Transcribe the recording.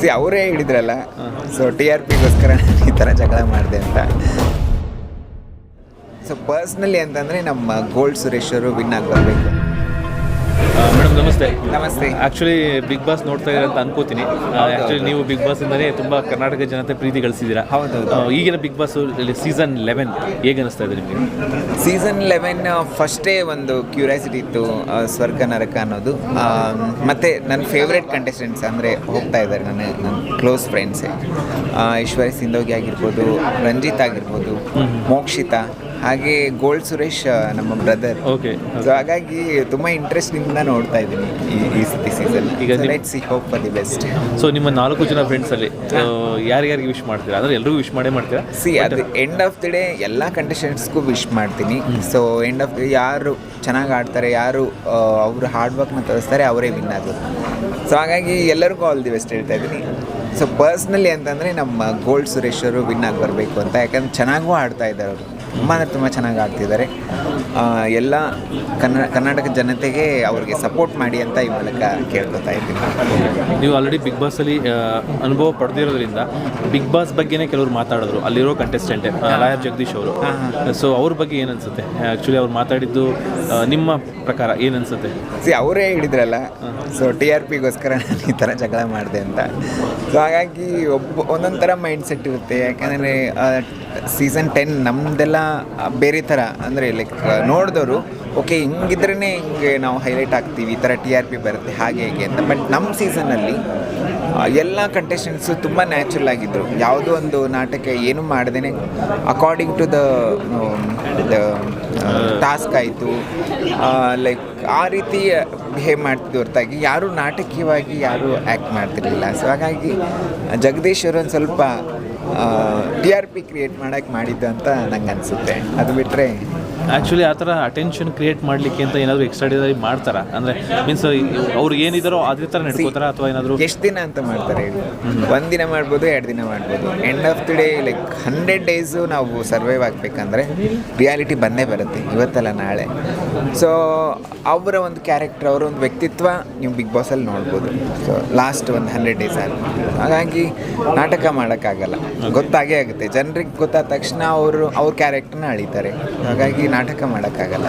C, ಅವರೇ ಹೇಳಿದ್ರಲ್ಲ. So T R ಪಿಗೋಸ್ಕರ ಈ ಥರ ಜಗಳ ಮಾಡಿದೆ ಅಂತ. ಸೊ ಪರ್ಸ್ನಲಿ ಅಂತಂದರೆ ನಮ್ಮ ಗೋಲ್ಡ್ ಸುರೇಶ್ ವಿನ್ ಆಗಿ ಬರಬೇಕು ಮೇಡಮ್ ನಮಸ್ತೆ. ನಮಸ್ತೆ. ಆ್ಯಕ್ಚುಲಿ ಬಿಗ್ ಬಾಸ್ ನೋಡ್ತಾ ಇದ್ದೀರಾ ಅಂತ ಅನ್ಕೋತೀನಿ. ಆ್ಯಕ್ಚುಲಿ ನೀವು ಬಿಗ್ ಬಾಸ್ ಇಂದನೇ ತುಂಬಾ ಕರ್ನಾಟಕ ಜನತೆ ಪ್ರೀತಿ ಗಳಿಸಿದ್ದೀರಾ. ಹೌದು ಈಗಿನ ಬಿಗ್ ಬಾಸ್ ಸೀಸನ್ ಲೆವೆನ್ ಹೇಗೆ ಅನಿಸ್ತಾ ಇದೆ ನಿಮಗೆ? ಸೀಸನ್ ಲೆವೆನ್ ಫಸ್ಟೇ ಒಂದು ಕ್ಯೂರಿಯಾಸಿಟಿ ಇತ್ತು ಸ್ವರ್ಗ ನರಕ ಅನ್ನೋದು. ಮತ್ತು ಮತ್ತೆ ನನ್ನ ಫೇವ್ರೆಟ್ ಕಂಟೆಸ್ಟೆಂಟ್ಸ್ ಅಂದರೆ ಹೋಗ್ತಾ ಇದ್ದಾರೆ ನನ್ನ ನನ್ನ ಕ್ಲೋಸ್ ಫ್ರೆಂಡ್ಸೇ ಈಶ್ವರಿ ಸಿಂಧೋಗಿ ಆಗಿರ್ಬೋದು ರಂಜಿತ್ ಆಗಿರ್ಬೋದು ಮೋಕ್ಷಿತಾ ಹಾಗೆ ಗೋಲ್ಡ್ ಸುರೇಶ್ ನಮ್ಮ ಬ್ರದರ್ ಓಕೆ ಸೊ ಹಾಗಾಗಿ ತುಂಬ ಇಂಟ್ರೆಸ್ಟಿಂದ ನೋಡ್ತಾ ಇದ್ದೀನಿ ಈ ಈ ಸೀಸನ್ ಈಗ ಈಗ ನಿಮ್- let see hope for the best so ನಿಮ್ಮ ನಾಲ್ಕು ಜನ ಫ್ರೆಂಡ್ಸ್ ಅಲ್ಲಿ ಯಾರ್ಯಾರಿಗೆ ವಿಶ್ ಮಾಡ್ತೀರಾ? ಅಂದ್ರೆ ಎಲ್ಲರೂ ವಿಶ್ ಮಾಡೇ ಮಾಡ್ತೀರಾ? ಸಿ ಅದು ಎಂಡ್ ಆಫ್ ದಿ ಡೇ ಎಲ್ಲ ಕಂಟೆಸ್ಟೆಂಟ್ಸ್ಗೂ ವಿಶ್ ಮಾಡ್ತೀನಿ. ಸೊ ಎಂಡ್ ಆಫ್ ಯಾರು ಚೆನ್ನಾಗಿ ಆಡ್ತಾರೆ ಯಾರು ಅವರು ಹಾರ್ಡ್ ವರ್ಕ್ನ ತೋರಿಸ್ತಾರೆ ಅವರೇ ವಿನ್ ಆಗೋದು ಸೊ ಹಾಗಾಗಿ ಎಲ್ಲರಿಗೂ ಆಲ್ ದಿ ಬೆಸ್ಟ್ ಹೇಳ್ತಾ ಇದ್ದೀನಿ. ಸೊ ಪರ್ಸ್ನಲಿ ಅಂತಂದರೆ ನಮ್ಮ ಗೋಲ್ಡ್ ಸುರೇಶ್ ಅವರು ವಿನ್ ಆಗಿ ಬರಬೇಕು ಅಂತ. ಯಾಕಂದ್ರೆ ಚೆನ್ನಾಗೂ ಆಡ್ತಾ ಇದ್ದಾರೆ ಅವರು. ತುಂಬ ಅಂದರೆ ತುಂಬ ಚೆನ್ನಾಗಿ ಆಡ್ತಿದ್ದಾರೆ ಎಲ್ಲ ಕನ್ನಡ ಕರ್ನಾಟಕ ಜನತೆಗೆ ಅವ್ರಿಗೆ ಸಪೋರ್ಟ್ ಮಾಡಿ ಅಂತ ಈ ಮೂಲಕ ಕೇಳ್ಕೊತಾ ಇದ್ದೀನಿ. ನೀವು ಆಲ್ರೆಡಿ ಬಿಗ್ ಬಾಸಲ್ಲಿ ಅನುಭವ ಪಡೆದಿರೋದ್ರಿಂದ ಬಿಗ್ ಬಾಸ್ ಬಗ್ಗೆನೇ ಕೆಲವರು ಮಾತಾಡಿದ್ರು. ಅಲ್ಲಿರೋ ಕಂಟೆಸ್ಟೆಂಟ್ ಲಾಯರ್ ಜಗದೀಶ್ ಅವರು. ಸೊ ಅವ್ರ ಬಗ್ಗೆ ಏನನ್ಸುತ್ತೆ ಆ್ಯಕ್ಚುಲಿ ಅವ್ರು ಮಾತಾಡಿದ್ದು ನಿಮ್ಮ ಪ್ರಕಾರ ಏನನ್ಸುತ್ತೆ ಸೀ ಸಿ ಅವರೇ ಹೇಳಿದ್ರಲ್ಲ ಸೊ ಟಿ ಆರ್ ಪಿಗೋಸ್ಕರ ನಾನು ಈ ಥರ ಜಗಳ ಮಾಡಿದೆ ಅಂತ. ಸೊ ಹಾಗಾಗಿ ಒಬ್ಬ ಒಂದೊಂದು ಥರ ಮೈಂಡ್ ಸೆಟ್ ಇರುತ್ತೆ. ಯಾಕಂದರೆ ಸೀಸನ್ ಟೆನ್ ನಮ್ಮದೆಲ್ಲ ಬೇರೆ ಥರ, ಅಂದರೆ ಲೈಕ್ ನೋಡಿದವರು ಓಕೆ ಹಿಂಗಿದ್ರೇ ಹಿಂಗೆ ನಾವು ಹೈಲೈಟ್ ಆಗ್ತೀವಿ ಈ ಥರ ಟಿ ಆರ್ ಪಿ ಬರುತ್ತೆ, ಹಾಗೆ ಹೇಗೆ ಅಂತ. ಬಟ್ ನಮ್ಮ ಸೀಸನಲ್ಲಿ ಎಲ್ಲ ಕಂಟೆಸ್ಟೆಂಟ್ಸು ತುಂಬ ನ್ಯಾಚುರಲ್ ಆಗಿದ್ದರು ಯಾವುದೋ ಒಂದು ನಾಟಕ ಏನು ಮಾಡ್ದೇ ಅಕಾರ್ಡಿಂಗ್ ಟು ದ ಟಾಸ್ಕ್ ಆಯಿತು. ಲೈಕ್ ಆ ರೀತಿ ಬಿಹೇವ್ ಮಾಡ್ತಿದ್ದು ಹೊರತಾಗಿ ಯಾರೂ ನಾಟಕೀಯವಾಗಿ ಯಾರೂ ಆ್ಯಕ್ಟ್ ಮಾಡ್ತಿರಲಿಲ್ಲ. ಸೊ ಹಾಗಾಗಿ ಜಗದೀಶ್ ಅವರು ಸ್ವಲ್ಪ ಟಿ ಆರ್ ಪಿ ಕ್ರಿಯೇಟ್ ಮಾಡೋಕ್ಕೆ ಮಾಡಿದ್ದು ಅಂತ ನಂಗೆ ಅನಿಸುತ್ತೆ ಅದು ಬಿಟ್ಟರೆ ಆ್ಯಕ್ಚುಲಿ ಆ ಥರ ಅಟೆನ್ಷನ್ ಕ್ರಿಯೇಟ್ ಮಾಡಲಿಕ್ಕೆ ಅಂತ ಏನಾದರೂ ಎಕ್ಸ್ಟ್ರಾಡಿನರಿ ಮಾಡ್ತಾರಾ? ಅಂದರೆ ಮೀನ್ಸ್ ಅವ್ರು ಏನಿದಾರೋ ಅದೇ ಥರ ನಡ್ಕೋತಾರ? ಅಥವಾ ಏನಾದರೂ ಎಷ್ಟು ದಿನ ಅಂತ ಮಾಡ್ತಾರೆ ಒಂದು ದಿನ ಮಾಡ್ಬೋದು ಎರಡು ದಿನ ಮಾಡ್ಬೋದು. End of the day like hundred days ನಾವು ಸರ್ವೈವ್ ಆಗಬೇಕಂದ್ರೆ ರಿಯಾಲಿಟಿ ಬಂದೇ ಬರುತ್ತೆ ಇವತ್ತಲ್ಲ ನಾಳೆ. ಸೊ ಅವರ ಒಂದು ಕ್ಯಾರೆಕ್ಟರ್ ಅವರ ಒಂದು ವ್ಯಕ್ತಿತ್ವ ನೀವು ಬಿಗ್ ಬಾಸಲ್ಲಿ ನೋಡ್ಬೋದು. ಸೊ ಲಾಸ್ಟ್ ಒಂದು ಹಂಡ್ರೆಡ್ ಡೇಸ್ ಆಗುತ್ತೆ ಹಾಗಾಗಿ ನಾಟಕ ಮಾಡೋಕ್ಕಾಗಲ್ಲ. ಗೊತ್ತಾಗೇ ಆಗುತ್ತೆ. ಜನರಿಗೆ ಗೊತ್ತಾದ ತಕ್ಷಣ ಅವರು ಅವ್ರ ಕ್ಯಾರೆಕ್ಟರ್ನ ಅಳಿತಾರೆ. ಹಾಗಾಗಿ ನಾಟಕ ಮಾಡೋಕ್ಕಾಗಲ್ಲ.